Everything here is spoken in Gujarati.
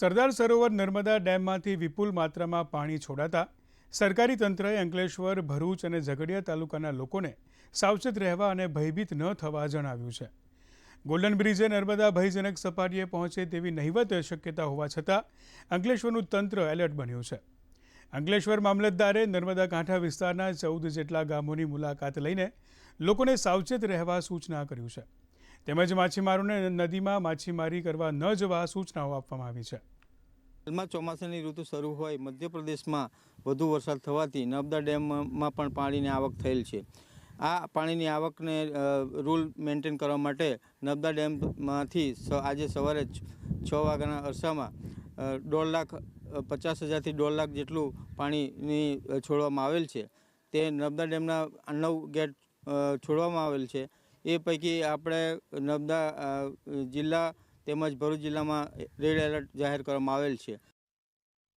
સરદાર સરોવર નર્મદા ડેમમાંથી વિપુલ માત્રામાં પાણી છોડાતા સરકારી તંત્રએ અંકલેશ્વર, ભરૂચ અને ઝઘડિયા તાલુકાના લોકોને સાવચેત રહેવા અને ભયભીત ન થવા જણાવ્યું છે. ગોલ્ડન બ્રિજે નર્મદા ભયજનક સપાટીએ પહોંચે તેવી નહિવત શક્યતા હોવા છતાં અંકલેશ્વરનું તંત્ર એલર્ટ બન્યું છે. અંકલેશ્વર મામલતદારે નર્મદા કાંઠા વિસ્તારના ચૌદ જેટલા ગામોની મુલાકાત લઈને લોકોને સાવચેત રહેવા સૂચના કર્યું છે. તેમજ માછીમારોને નદીમાં માછીમારી કરવા ન જવા સૂચનાઓ આપવામાં આવી છે. હાલમાં ચોમાસાની ઋતુ શરૂ હોય મધ્યપ્રદેશમાં વધુ વરસાદ થવાથી નર્મદા ડેમમાં પણ પાણીની આવક થયેલ છે. આ પાણીની આવકને રૂલ મેન્ટેન કરવા માટે નર્મદા ડેમમાંથી આજે સવારે છ વાગ્યાના અરસામાં દોઢ લાખ પચાસ હજારથી દોઢ લાખ જેટલું પાણીની છોડવામાં આવેલ છે. તે નર્મદા ડેમના નવ ગેટ છોડવામાં આવેલ છે. એ પૈકી આપણે નર્મદા જિલ્લા તેમજ ભરૂચ જિલ્લામાં રેડ એલર્ટ જાહેર કરવામાં આવેલ છે.